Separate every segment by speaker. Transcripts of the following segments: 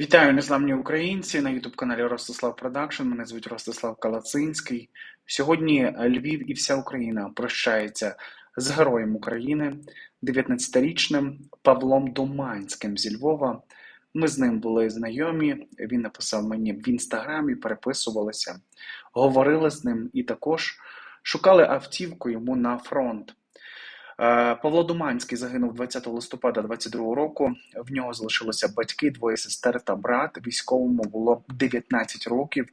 Speaker 1: Вітаю незламні українці на ютуб-каналі Ростислав Продакшн. Мене звуть Ростислав Калацинський. Сьогодні Львів і вся Україна прощається з героєм України, 19-річним Павлом Доманським зі Львова. Ми з ним були знайомі. Він написав мені в інстаграмі, переписувалися, говорили з ним і також шукали автівку йому на фронт. Е, Павло Думанський загинув 20 листопада 22 року. В нього залишилося батьки, двоє сестер та брат. Військовому було 19 років,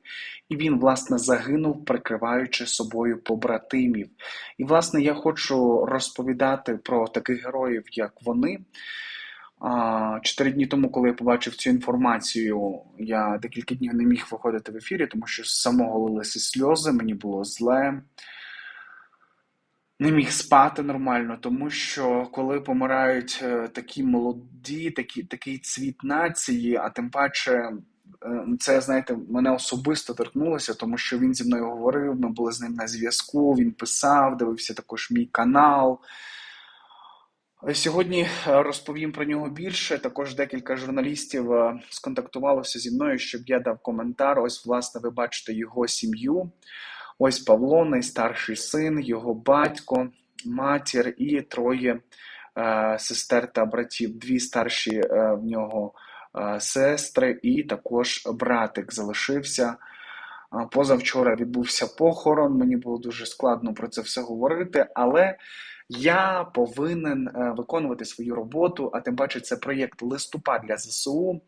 Speaker 1: і він власне загинув, прикриваючи собою побратимів. І власне я хочу розповідати про таких героїв, як вони. Чотири дні тому, коли я побачив цю інформацію, я декілька днів не міг виходити в ефірі, тому що з самого лилися сльози, мені було зле не міг спати нормально, тому що коли помирають е, такі молоді, такі, такий цвіт нації, а тим паче. Е, це, знаєте, мене особисто торкнулося, тому що він зі мною говорив, ми були з ним на зв'язку, він писав, дивився також мій канал. Сьогодні е, розповім про нього більше. Також декілька журналістів сконтактувалося зі мною, щоб я дав коментар. Ось, власне, ви бачите його сім'ю. Ось Павло, найстарший син, його батько, матір і троє е, сестер та братів. Дві старші е, в нього е, сестри, і також братик залишився. Позавчора відбувся похорон. Мені було дуже складно про це все говорити, але я повинен е, виконувати свою роботу. А тим паче, це проєкт листопад для ЗСУ.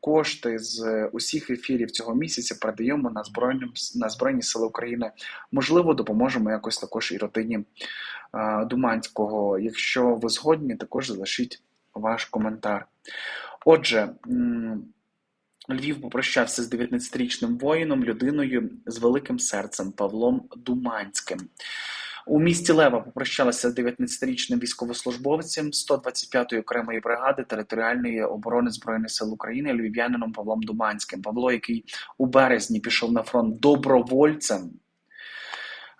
Speaker 1: Кошти з усіх ефірів цього місяця передаємо на збройні, на збройні сили України. Можливо, допоможемо якось також і родині е, Думанського. Якщо ви згодні, також залишіть ваш коментар. Отже. Львів попрощався з 19-річним воїном, людиною з великим серцем Павлом Думанським. У місті Лева попрощалася з 19-річним військовослужбовцем 125-ї окремої бригади територіальної оборони збройних сил України львів'янином Павлом Думанським. Павло, який у березні пішов на фронт добровольцем.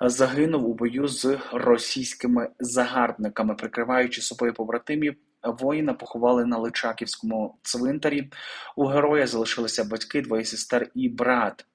Speaker 1: Загинув у бою з російськими загарбниками, прикриваючи собою побратимів. Воїна поховали на Личаківському цвинтарі. У героя залишилися батьки, двоє сестер і брат.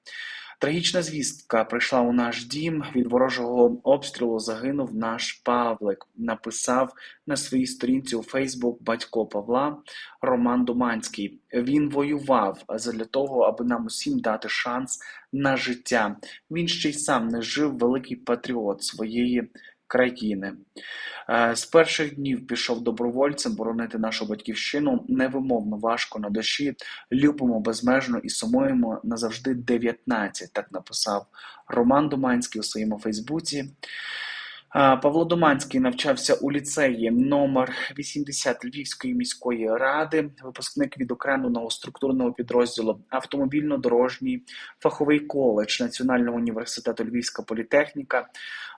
Speaker 1: Трагічна звістка прийшла у наш дім. Від ворожого обстрілу загинув наш Павлик. Написав на своїй сторінці у Фейсбук батько Павла Роман Думанський. Він воював для того, аби нам усім дати шанс на життя. Він ще й сам не жив великий патріот своєї країни. Е, з перших днів пішов добровольцем боронити нашу батьківщину невимовно важко на душі. Любимо безмежно і сумуємо назавжди 19, Так написав Роман Думанський у своєму Фейсбуці. Павло Доманський навчався у ліцеї номер 80 Львівської міської ради, випускник відокремленого структурного підрозділу автомобільно-дорожній фаховий коледж Національного університету Львівська політехніка,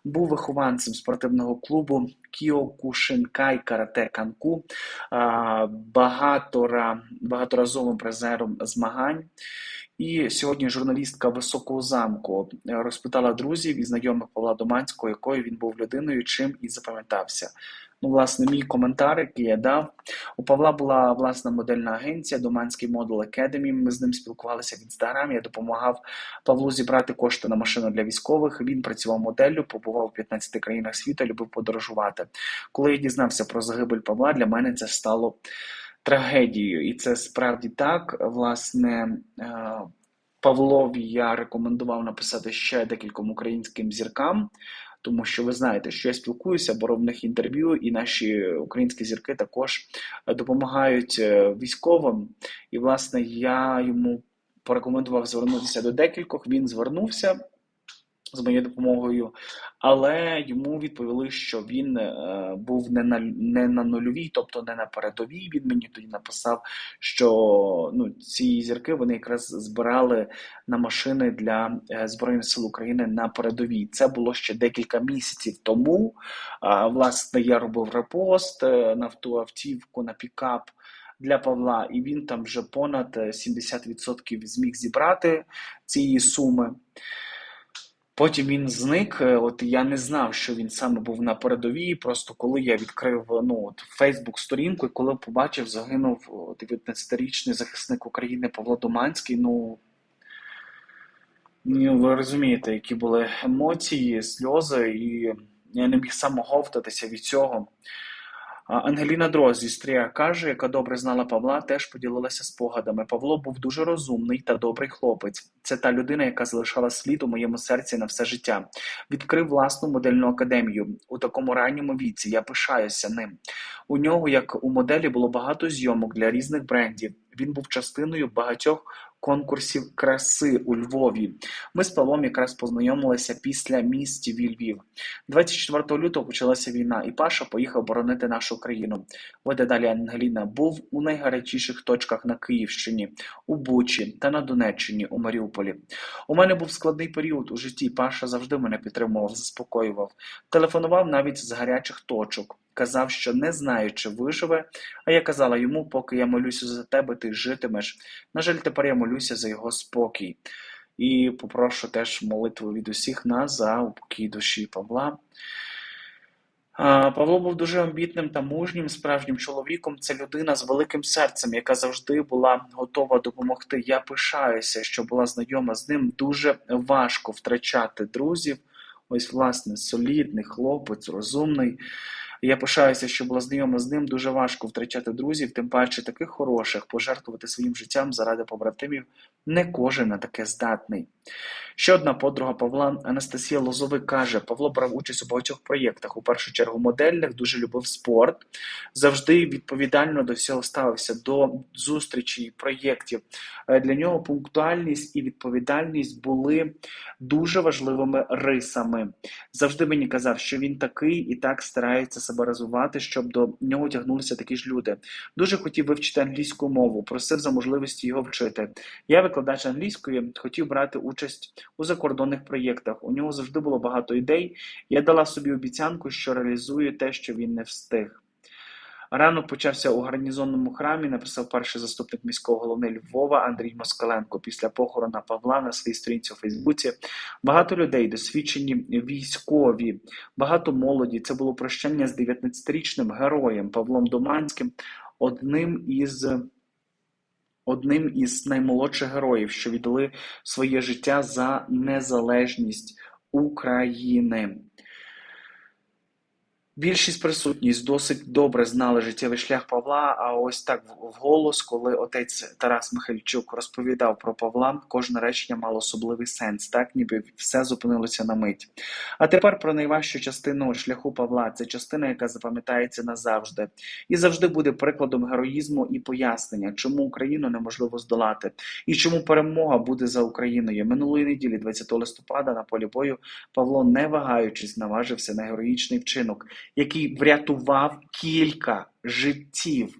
Speaker 1: був вихованцем спортивного клубу Кіокушинкай Карате Канку, багатора, багаторазовим призером змагань. І сьогодні журналістка Високого замку е, розпитала друзів і знайомих Павла Доманського, якою він був людиною, чим і запам'ятався. Ну, власне, мій коментар, який я дав. У Павла була власна модельна агенція Доманський Model Academy. Ми з ним спілкувалися в інстаграмі. Я допомагав Павлу зібрати кошти на машину для військових. Він працював моделлю, побував у 15 країнах світу, любив подорожувати. Коли я дізнався про загибель Павла, для мене це стало трагедією. І це справді так. Власне, е, Павлові я рекомендував написати ще декільком українським зіркам. Тому що ви знаєте, що я спілкуюся, беру в них інтерв'ю, і наші українські зірки також допомагають е, військовим. І, власне, я йому порекомендував звернутися до декількох. Він звернувся з моєю допомогою, але йому відповіли, що він е, був не на не на нульовій, тобто не на передовій. Він мені тоді написав, що ну ці зірки вони якраз збирали на машини для е, збройних сил України на передовій. Це було ще декілька місяців тому. А, власне, я робив репост е, на ту автівку на пікап. Для Павла, і він там вже понад 70% зміг зібрати цієї суми. Потім він зник. Е, от я не знав, що він саме був на передовій. Просто коли я відкрив ну от Фейсбук сторінку, і коли побачив, загинув 19-річний захисник України Павло Доманський. Ну Ну, ви розумієте, які були емоції, сльози, і я не міг самоговтатися від цього. Ангеліна Дрозд зі Стрія каже, яка добре знала Павла, теж поділилася спогадами. Павло був дуже розумний та добрий хлопець. Це та людина, яка залишала слід у моєму серці на все життя. Відкрив власну модельну академію у такому ранньому віці. Я пишаюся ним. У нього, як у моделі, було багато зйомок для різних брендів. Він був частиною багатьох конкурсів краси у Львові. Ми з Павлом якраз познайомилися після місті Львів. 24 лютого почалася війна, і Паша поїхав боронити нашу країну. Веде далі Ангеліна був у найгарячіших точках на Київщині, у Бучі та на Донеччині у Маріуполі. У мене був складний період у житті. Паша завжди мене підтримував, заспокоював, телефонував навіть з гарячих точок казав, що не знає, чи виживе, а я казала йому, поки я молюся за тебе, ти житимеш. На жаль, тепер я молюся за його спокій. І попрошу теж молитву від усіх нас за упокій душі Павла. Павло був дуже амбітним та мужнім, справжнім чоловіком. Це людина з великим серцем, яка завжди була готова допомогти. Я пишаюся, що була знайома з ним. Дуже важко втрачати друзів. Ось, власне, солідний хлопець, розумний. Я пишаюся, що була знайома з ним. Дуже важко втрачати друзів, тим паче таких хороших, пожертвувати своїм життям заради побратимів. Не кожен на таке здатний. Ще одна подруга Павла Анастасія Лозовик каже: Павло брав участь у багатьох проєктах, у першу чергу модельних, дуже любив спорт, завжди відповідально до всього ставився, до зустрічей, проєктів. Е, для нього пунктуальність і відповідальність були дуже важливими рисами. Завжди мені казав, що він такий і так старається себе розвивати, щоб до нього тягнулися такі ж люди. Дуже хотів вивчити англійську мову, просив за можливості його вчити. Я, викладач англійської, хотів брати участь у закордонних проєктах. У нього завжди було багато ідей. Я дала собі обіцянку, що реалізую те, що він не встиг. Ранок почався у гарнізонному храмі. Написав перший заступник міського голови Львова Андрій Москаленко. Після похорона Павла на своїй сторінці у Фейсбуці. Багато людей, досвідчені військові, багато молоді. Це було прощання з 19-річним героєм Павлом Доманським, одним із одним із наймолодших героїв, що віддали своє життя за незалежність України. Більшість присутність досить добре знали життєвий шлях Павла. А ось так вголос, коли отець Тарас Михайльчук розповідав про Павла, кожне речення мало особливий сенс, так ніби все зупинилося на мить. А тепер про найважчу частину шляху Павла це частина, яка запам'ятається назавжди, і завжди буде прикладом героїзму і пояснення, чому Україну неможливо здолати, і чому перемога буде за Україною. Минулої неділі, 20 листопада, на полі бою Павло, не вагаючись, наважився на героїчний вчинок який врятував кілька життів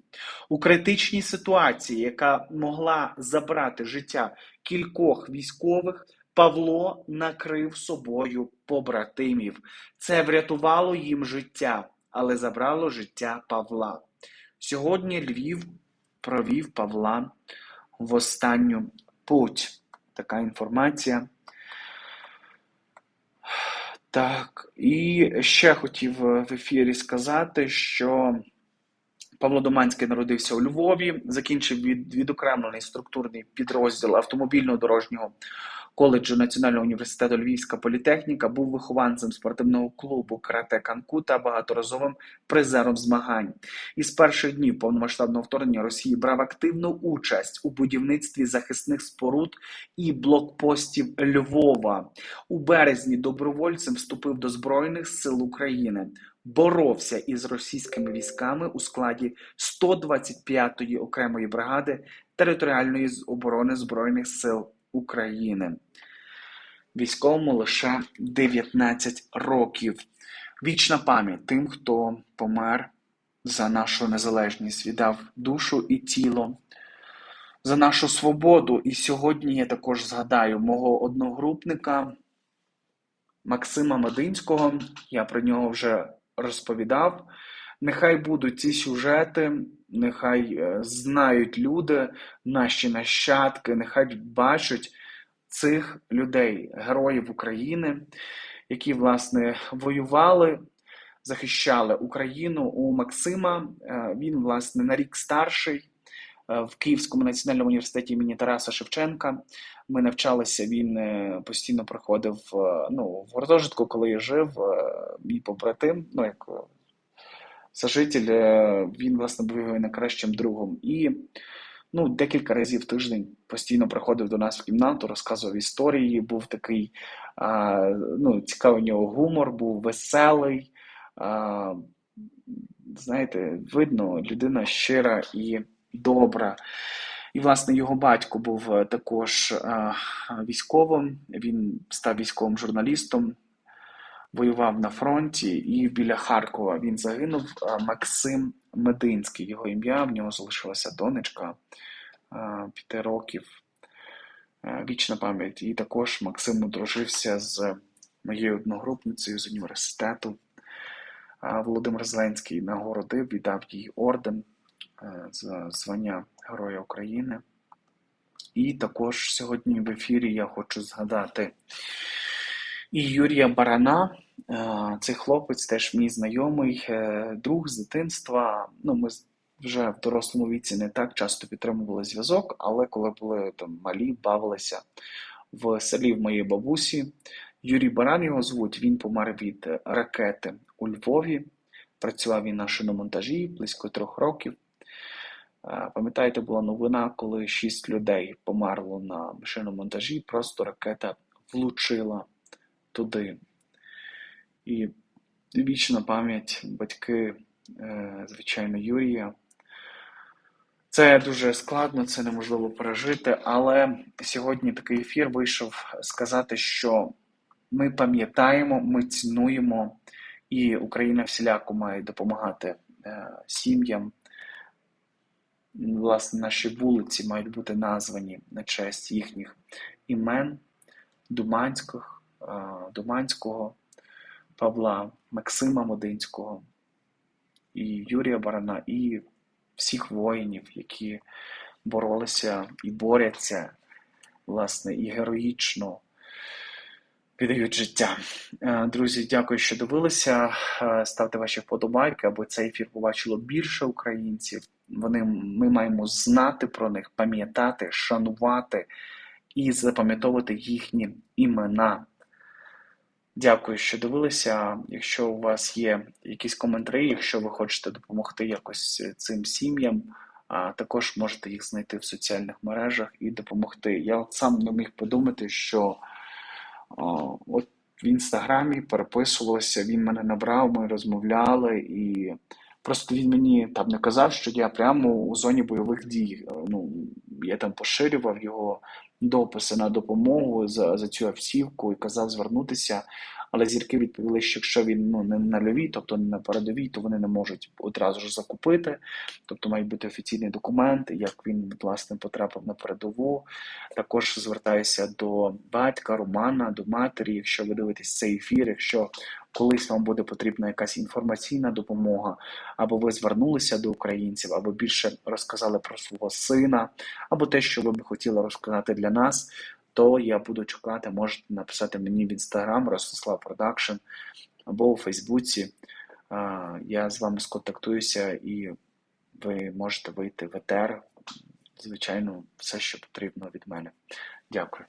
Speaker 1: у критичній ситуації, яка могла забрати життя кількох військових. Павло накрив собою побратимів. Це врятувало їм життя, але забрало життя Павла. Сьогодні Львів провів Павла в останню путь. Така інформація. Так, і ще хотів в ефірі сказати, що Павло Доманський народився у Львові, закінчив від, відокремлений структурний підрозділ автомобільного дорожнього коледжу Національного університету Львівська політехніка, був вихованцем спортивного клубу Карате Канку та багаторазовим призером змагань. Із перших днів повномасштабного вторгнення Росії брав активну участь у будівництві захисних споруд і блокпостів Львова. У березні добровольцем вступив до Збройних сил України. Боровся із російськими військами у складі 125-ї окремої бригади територіальної оборони Збройних сил України. Військовому лише 19 років. Вічна пам'ять тим, хто помер за нашу незалежність, віддав душу і тіло, за нашу свободу. І сьогодні я також згадаю мого одногрупника Максима Мединського. Я про нього вже розповідав. Нехай будуть ці сюжети, нехай е, знають люди, наші нащадки, нехай бачать цих людей, героїв України, які власне воювали, захищали Україну у Максима. Е, він, власне, на рік старший. Е, в Київському національному університеті імені Тараса Шевченка ми навчалися. Він постійно проходив ну, в гуртожитку, коли я жив. Мій побратим, ну як сожитель, він власне був його найкращим другом. І ну, декілька разів в тиждень постійно приходив до нас в кімнату, розказував історії. Був такий а, ну, цікавий у нього гумор, був веселий. А, Знаєте, видно, людина щира і добра. І, власне, його батько був е, також а, військовим. Він став військовим журналістом, воював на фронті, і біля Харкова він загинув. Максим Мединський, його ім'я, в нього залишилася донечка п'яти років. Вічна пам'ять. І також Максим одружився з моєю одногрупницею з університету. Володимир Зеленський нагородив, віддав їй орден за звання Героя України. І також сьогодні в ефірі я хочу згадати і Юрія Барана. Цей хлопець теж мій знайомий, е, друг з дитинства. Ну, Ми вже в дорослому віці не так часто підтримували зв'язок, але коли були там малі, бавилися в селі в моїй бабусі. Юрій Баран його звуть, він помер від ракети у Львові. Працював він на шиномонтажі близько трьох років. Пам'ятаєте, була новина, коли шість людей померло на шиномонтажі, просто ракета влучила туди. І вічна пам'ять батьки, е, звичайно, Юрія. Це дуже складно, це неможливо пережити, але сьогодні такий ефір вийшов сказати, що ми пам'ятаємо, ми цінуємо, і Україна всіляко має допомагати е, сім'ям. Власне, наші вулиці мають бути названі на честь їхніх імен Думанських, Думанського, Павла, Максима Модинського і Юрія Барана. і всіх воїнів, які боролися і борються, власне, і героїчно віддають життя. Е, друзі, дякую, що дивилися. Е, ставте ваші вподобайки, аби цей ефір побачило більше українців. Вони Ми маємо знати про них, пам'ятати, шанувати і запам'ятовувати їхні імена. Дякую, що дивилися. Якщо у вас є якісь коментарі, якщо ви хочете допомогти якось цим сім'ям, також можете їх знайти в соціальних мережах і допомогти. Я от сам не міг подумати, що о, от в інстаграмі переписувалося, він мене набрав, ми розмовляли, і просто він мені там не казав, що я прямо у зоні бойових дій. Ну, Я там поширював його дописи на допомогу за за цю автівку і казав звернутися. Але зірки відповіли, що якщо він ну не на льові, тобто не на передовій, то вони не можуть одразу ж закупити. Тобто мають бути офіційні документи, як він власне потрапив на передову. Також звертаюся до батька, Романа, до матері. Якщо ви дивитесь цей ефір, якщо колись вам буде потрібна якась інформаційна допомога, або ви звернулися до українців, або більше розказали про свого сина, або те, що ви б хотіли розказати для нас, то я буду чекати, можете написати мені в інстаграм Ростислав Продакшн або у Фейсбуці. Я з вами сконтактуюся і ви можете вийти в етер. Звичайно, все, що потрібно від мене. Дякую.